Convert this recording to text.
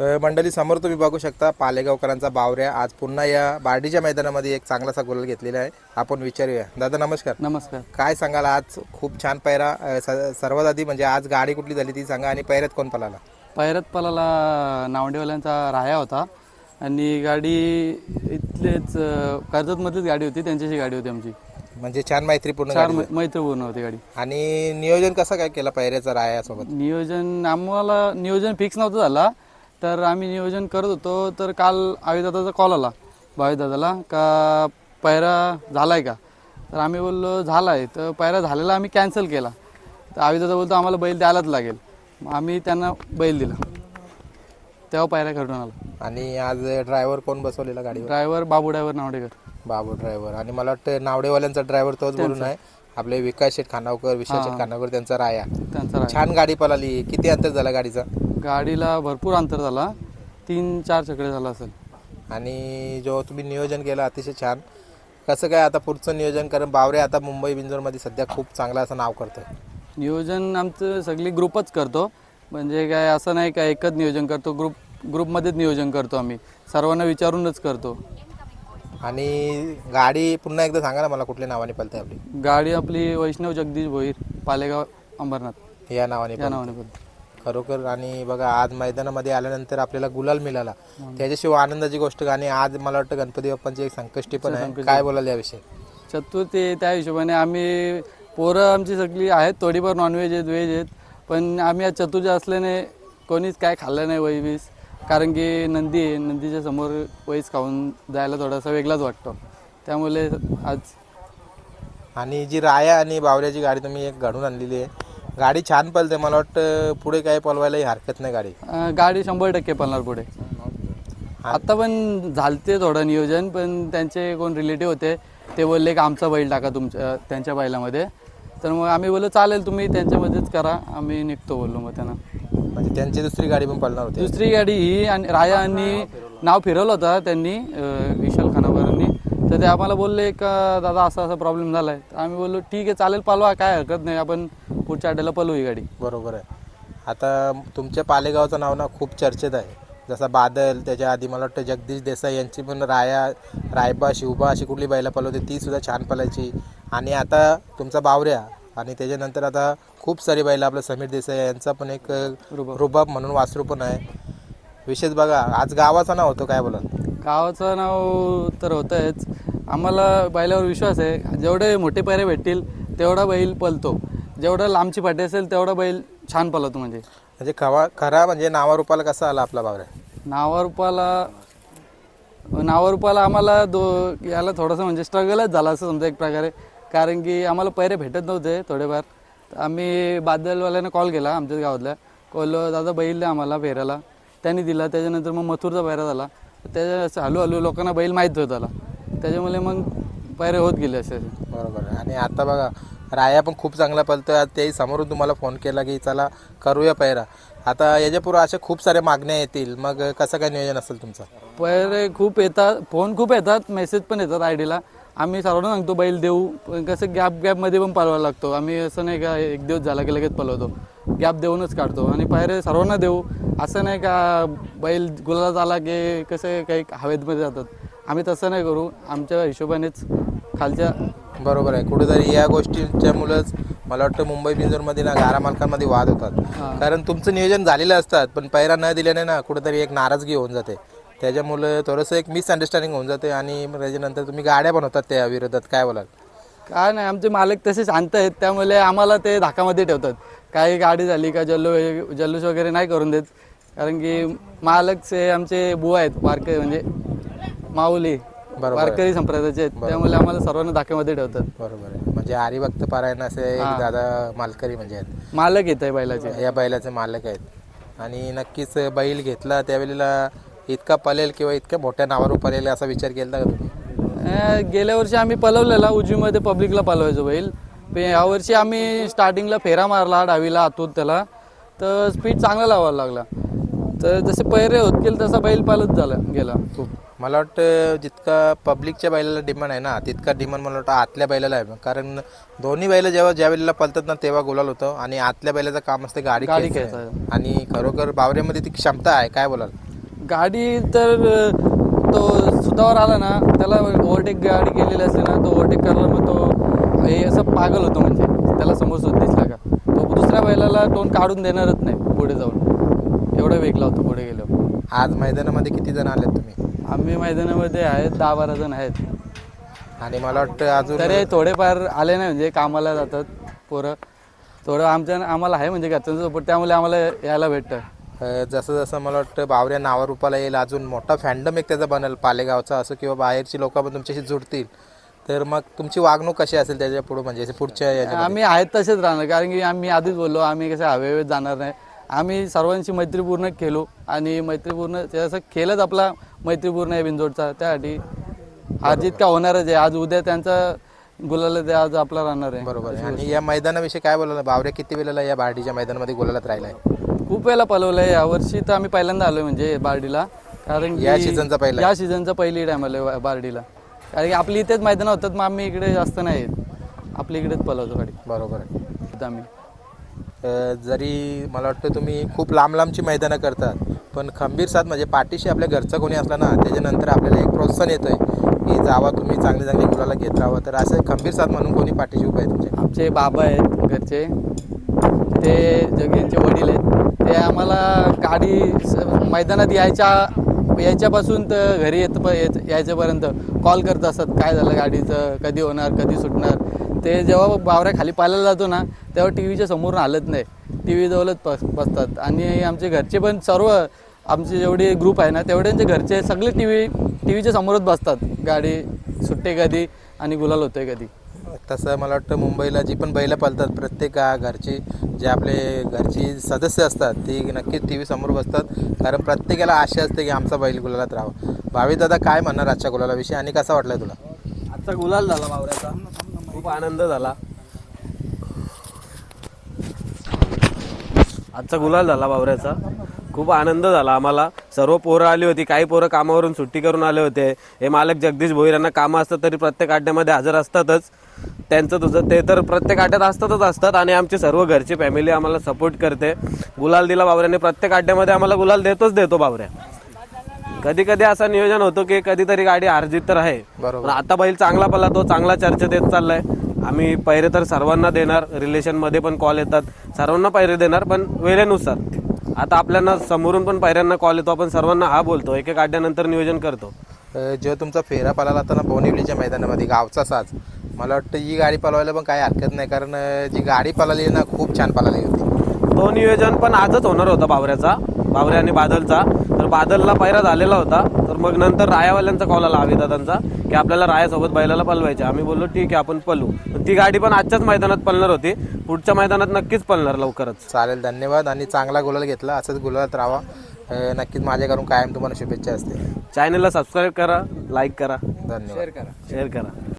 मंडळी समोर तुम्ही बघू शकता पालेगावकरांचा बावऱ्या. आज पुन्हा या बार्डीच्या मैदानामध्ये एक चांगलासा गोल घेतलेला आहे. आपण विचारूया. दादा नमस्कार. नमस्कार. काय सांगाल आज? खूप छान पैरा सर्वात आधी म्हणजे आज गाडी कुठली झाली ती सांगा आणि पैऱ्यात कोण पळाला? पैरत पलाला नावंडेवाल्यांचा राया होता. आणि गाडी इथलेच कर्जतमधलीच गाडी होती. त्यांच्याशी गाडी होती आमची. म्हणजे छान मैत्रीपूर्ण मैत्रीपूर्ण होती गाडी. आणि नियोजन कसं काय केलं पैऱ्याचं रायासोबत? नियोजन आम्हाला नियोजन फिक्स नव्हतं झाला. तर आम्ही नियोजन करत होतो तर काल आयुदादाचा कॉल आला. भावीदादाला का पैरा झालाय का? तर आम्ही बोललो झालाय. तर पैरा झालेला आम्ही कॅन्सल केला. तर आयुदादा बोलतो आम्हाला बैल द्यायलाच लागेल. आम्ही त्यांना बैल दिला. तेव्हा पैरा घडून आला. आणि आज ड्रायव्हर कोण बसवलेला गाडीवर? Driver Babu driver Navdekar. Babu driver आणि मला वाटतं नावडेवाल्यांचा ड्रायव्हर तोच बोलून आहे. आपले विकास शेठ खानावकर विशाल शेठ खानावकर त्यांचा राया. त्यांचा राय. छान गाडी पळाली. किती अंतर झाला गाडीचा? गाडीला भरपूर अंतर झाला. तीन चार चकडे झाला असेल. आणि जो तुम्ही नियोजन केलं अतिशय छान. कसं काय आता पुढचं नियोजन? कारण बावरे आता मुंबई बिंजोरमध्ये सध्या खूप चांगलं असं नाव करतोय नियोजन आमचं सगळी ग्रुपच करतो. म्हणजे काय असं नाही का एकच नियोजन करतो. ग्रुप ग्रुपमध्येच नियोजन करतो आम्ही. सर्वांना विचारूनच करतो. आणि गाडी पुन्हा एकदा सांगा ना मला कुठल्या नावाने पळते आपली. गाडी आपली वैष्णव जगदीश भोईर पालेगाव अंबरनाथ. या नावाने या पळते. नावाने बोलतो खरोखर आणि बघा आज मैदानामध्ये आल्यानंतर आपल्याला गुलाल मिळाला. त्याच्याशिवाय आनंदाची गोष्ट आणि आज मला वाटतं गणपती बाप्पांची एक संकष्टी पण आहे. काय बोलाल याविषयी? चतुर्थी त्या हिशोबाने आम्ही पोरं आमची सगळी आहेत थोडीफार नॉनव्हेज आहेत व्हेज आहेत पण आम्ही आज चतुर्थी असल्याने कोणीच काय खाल्लं नाही वही वीस कारण की नंदी आहे नंदीच्या समोर वहीच खाऊन जायला थोडासा वेगळाच वाटतो. त्यामुळे आज आणि जी राया आणि बावऱ्याची गाडी तुम्ही एक घडून आणलेली आहे गाडी छान पळते मला वाटतं पुढे काय पळवायलाही हरकत नाही गाडी. अं, गाडी शंभर टक्के पळणार पुढे. आता पण झालते थोडं नियोजन पण त्यांचे कोण रिलेटिव्ह होते ते बोलले की आमचा बैल टाका तुमच्या त्यांच्या बैलामध्ये. तर मग आम्ही बोललो चालेल तुम्ही त्यांच्यामध्येच करा आम्ही निघतो बोललो मग त्यांना. म्हणजे त्यांची दुसरी गाडी पण पळणार होती. दुसरी गाडी ही आणि राया यांनी नाव फिरवलं होतं. त्यांनी अं, विशाल खानावरांनी. तर ते आम्हाला बोलले का दादा असा असा प्रॉब्लेम झाला आहे तर आम्ही बोललो ठीक आहे चालेल पालवा काय हरकत नाही. आपण पुढच्या अड्ड्याला पलवू ही गाडी. बरोबर आहे. आता तुमच्या पालेगावचं नाव ना खूप चर्चेत आहे. जसा बादल त्याच्या आधी मला वाटतं जगदीश देसाई यांची पण राया रायबा शिवबा अशी कुठली बैला पलवते ती सुद्धा छान पलायची. आणि आता तुमचा बावऱ्या आणि त्याच्यानंतर आता खूप सारी बैला आपलं समीर देसाई यांचा पण एक रुबाब. रुबाब म्हणून वासरू पण आहे. विशेष बघा आज गावाचं नाव होतं काय बोला गावाचं नाव तर होतंच. आम्हाला बैलावर विश्वास आहे. जेवढे मोठे पैरे भेटतील तेवढा बैल पलतो. जेवढं लांबची पाठी असेल तेवढा बैल छान पलतो म्हणजे. म्हणजे खवा खरा म्हणजे नावारूपाला कसा आला आपला बावऱ्या नावारूपाला नावारूपाला आम्हाला दो याला थोडंसं म्हणजे स्ट्रगलच झाला असं समजा एक प्रकारे. कारण की आम्हाला पैरे भेटत नव्हते थोडेफार. तर आम्ही बादलवाल्यांना कॉल केला आमच्याच गावातल्या. कॉल दादा बैल द्या आम्हाला फेरायला. त्यांनी दिला. त्याच्यानंतर मग मथुरचा पैरा झाला. त्याच्या हळूहळू लोकांना बैल माहीत होत आला. त्याच्यामुळे मग पैरे होत गेले असे असे. बरोबर. आहे आणि आता बघा राया पण खूप चांगला पलतो आज त्याही समोरून तुम्हाला फोन केला की चला करूया पैरा आता याच्यापूर्वी अशा खूप साऱ्या मागण्या येतील. मग कसं काय नियोजन असेल तुमचं? पैरे खूप येतात. फोन खूप येतात. मेसेज पण येतात आय डीला आम्ही सर्वांना सांगतो बैल देऊ. पण कसं गॅप गॅपमध्ये पण पळवायला लागतो. आम्ही असं नाही का एक दिवस झाला की लगेच पळवतो. गॅप देऊनच काढतो. आणि पायरे सर्वांना देऊ. असं नाही का बैल गुलाला आला की कसं काही हवेतमध्ये जातात. आम्ही तसं नाही करू. आमच्या हिशोबानेच खालच्या बरोबर आहे. कुठेतरी या गोष्टीच्या मुळंच मला वाटतं मुंबई बिंजोरमध्ये ना गारा मालकांमध्ये वाद होतात. कारण तुमचं नियोजन झालेलं असतात पण पैरा न दिल्याने ना कुठेतरी एक नाराजगी होऊन जाते. त्याच्यामुळे थोडंसं एक मिसअंडरस्टँडिंग होऊन जाते आणि त्याच्यानंतर तुम्ही गाड्या पण होतात त्या विरोधात काय बोलाल? काय नाही आमचे मालक तसे शांत आहेत त्यामुळे आम्हाला ते धाकामध्ये ठेवतात. काही गाडी झाली का जल्लो जल्लोष वगैरे नाही करून देत. कारण की मालकचे आमचे बुवा आहेत वारकरी म्हणजे माऊली. बरोबर वारकरी संप्रदायाचे आहेत त्यामुळे आम्हाला सर्वांना धाक्यामध्ये ठेवतात. बरोबर आहे. म्हणजे हरिभक्त पारायण असे एक दादा मालकरी म्हणजे आहेत. मालक येत आहे बैलाचे. या बैलाचे मालक आहेत. आणि नक्कीच बैल घेतला त्यावेळेला इतका पलेल किंवा इतक्या मोठ्या नावावर पलेल असा विचार केला का तुम्ही? अं, गेल्या वर्षी आम्ही पलवलेला उजवीमध्ये पब्लिकला पलवायचो बैल. पण यावर्षी आम्ही स्टार्टिंगला फेरा मारला डावीला आतून त्याला. तर स्पीड चांगला लावायला लागला. तर जसे पैरे होत गेले तसा बैल पालत झाला गेला. खूप मला वाटतं जितका पब्लिकच्या बैलाला डिमांड आहे ना तितका डिमांड मला वाटतं आतल्या बैलाला आहे. कारण दोन्ही बैल जेव्हा ज्या वेळेला पळतात ना तेव्हा गुलाल होतं. आणि आतल्या बैलाचं काम असते गाडी गाडी. आणि खरोखर बावऱ्यामध्ये ती क्षमता आहे. काय बोलाल? गाडी तर तो सुतावर आला ना त्याला ओव्हरटेक गाडी केलेली असली ना तो ओव्हरटेक करला मग तो हे असं पागल होतो म्हणजे. त्याला समोर सुद्धा दिसला का? तो दुसऱ्या बैलाला तोंड काढून देणारच नाही पुढे जाऊन. एवढा वेगला होता पुढे गेलो आज मैदानामध्ये किती जण आलेत तुम्ही? आम्ही मैदानामध्ये आहेत दहा बारा जण आहेत. आणि मला वाटतं अजून तरी थोडेफार आले नाही म्हणजे कामाला जातात पोरं. थोडं आमच्या आम्हाला आहे म्हणजे घरच्यांचं सपोर्ट त्यामुळे आम्हाला यायला भेटतं. अ, जसं जसं मला वाटतं बावऱ्या नावारूपाला येईल अजून मोठा फॅन्डम एक त्याचा बनेल पालेगावचा असो किंवा बाहेरची लोक पण तुमच्याशी जुडतील. तर मग तुमची वागणूक कशी असेल त्याच्या पुढे म्हणजे असे पुढच्या? आम्ही आहेत तसेच राहणार कारण की आम्ही आधीच बोललो आम्ही कसं हवे जाणार नाही. आम्ही सर्वांशी मैत्रीपूर्ण केलो आणि मैत्रीपूर्ण ते असं खेळच आपला मैत्रीपूर्ण आहे बिंजोडचा त्यासाठी आज इतका होणारच आहे. आज उद्या त्यांचा गुलाल ते आज आपला राहणार आहे. बरोबर आहे. आणि या मैदानाविषयी काय बोलायला बावऱ्या किती वेळेला या बार्डीच्या मैदानामध्ये गोलालात राहिलाय? खूप वेळेला पलवलंय यावर्षी तर आम्ही पहिल्यांदा आलोय म्हणजे बार्डीला. कारण की या सीझनचा पहिला. या सीझनचा पहिली टाइम आलोय बार्डीला. कारण की आपली इथेच मैदान होतात मग आम्ही इकडे जास्त नाही येत. आपल्या इकडेच पलवतो गाडी. बरोबर आहे. इथं आम्ही. अ, जरी मला वाटतं तुम्ही खूप लांब लांबची मैदानं करतात पण खंबीर साथ म्हणजे पाठीशी आपल्या घरचं कोणी असलं ना त्याच्यानंतर आपल्याला एक प्रोत्साहन येतं आहे की जावा तुम्ही चांगले चांगले मुलाला घेत राहावं. तर असं खंबीर साथ म्हणून कोणी पाठीशी उभं आहे तुमच्या आमचे बाबा आहेत घरचे. ते जगेंचे वडील आहेत. ते आम्हाला गाडी मैदानात यायच्या यायच्यापासून तर घरी येत प- येत- यायच्यापर्यंत कॉल करत असतात काय झालं गाडीचं? कधी होणार? कधी सुटणार? ते जेव्हा बावऱ्या खाली पाहायला जातो ना तेव्हा टी व्हीच्या समोरून हालत नाही. टी व्ही जवळच बस बसतात. आणि आमचे घरचे पण सर्व आमचे जेवढे ग्रुप आहे ना तेवढ्यांचे घरचे सगळे टी व्ही टी व्हीच्या समोरच बसतात. गाडी सुटते कधी आणि गुलाल होते कधी. तसं मला वाटतं मुंबईला जी पण बैलं पळतात प्रत्येक गा- घरची जे आपले घरची सदस्य असतात ती नक्कीच टी व्ही समोर बसतात. कारण प्रत्येकाला आशा असते की आमचा बैल गुलालात राहावा. भावी दादा काय म्हणणार आजच्या गुलालाविषयी आणि कसा वाटलाय तुला? आजचा गुलाल झाला बावऱ्याचा खूप आनंद झाला. आजचा गुलाल झाला बावऱ्याचा खूप आनंद झाला आम्हाला. सर्व पोरं आली होती काही पोरं कामावरून सुट्टी करून आले होते. हे मालक जगदीश भोईर यांना कामं असतात तरी प्रत्येक अड्ड्यामध्ये हजर असतातच. त्यांचं तुझं ते तर प्रत्येक अड्ड्यात असतातच असतात आणि आमची सर्व घरची फॅमिली आम्हाला सपोर्ट करते. गुलाल दिला बावऱ्याने प्रत्येक अड्ड्यामध्ये आम्हाला गुलाल देतोच देतो बावऱ्या. कधी कधी असं नियोजन होतं की कधीतरी गाडी हारजीत तर आहे. बरोबर. पण आता बैल चांगला पडला तो चांगला चर्चेत येत चाललाय. आम्ही पैरे तर सर्वांना देणार रिलेशनमध्ये पण कॉल येतात. सर्वांना पैरे देणार पण वेळेनुसार. आता आपल्याला समोरून पण पैऱ्यांना कॉल येतो आपण सर्वांना हा बोलतो एक एक आड्यानंतर नियोजन करतो. जेव्हा तुमचा फेरा पळाला होता ना बोनिवलीच्या मैदानामध्ये गावचा साज मला वाटतं ही गाडी पळवायला पण काही हरकत नाही कारण जी गाडी पळाली ना खूप छान पळाली होती. तो नियोजन पण आजच होणार होता बावऱ्याचा बावऱ्या आणि बादलचा. तर बादलला पैरा झालेला होता तर मग नंतर रायावाल्यांचा कॉल आला हवी दादांचा की आपल्याला रायासोबत बैलाला पलवायचे. आम्ही बोललो ठीक आहे आपण पलू. ती गाडी पण आजच्याच मैदानात पलणार होती. पुढच्या मैदानात नक्कीच पलणार लवकरच. चालेल धन्यवाद. आणि चांगला गुलाल घेतला. असंच गुलालात राहा नक्कीच माझ्याकडून कायम तुम्हाला शुभेच्छा असतील. चॅनलला सबस्क्राईब करा लाईक करा. धन्यवाद. शेअर करा.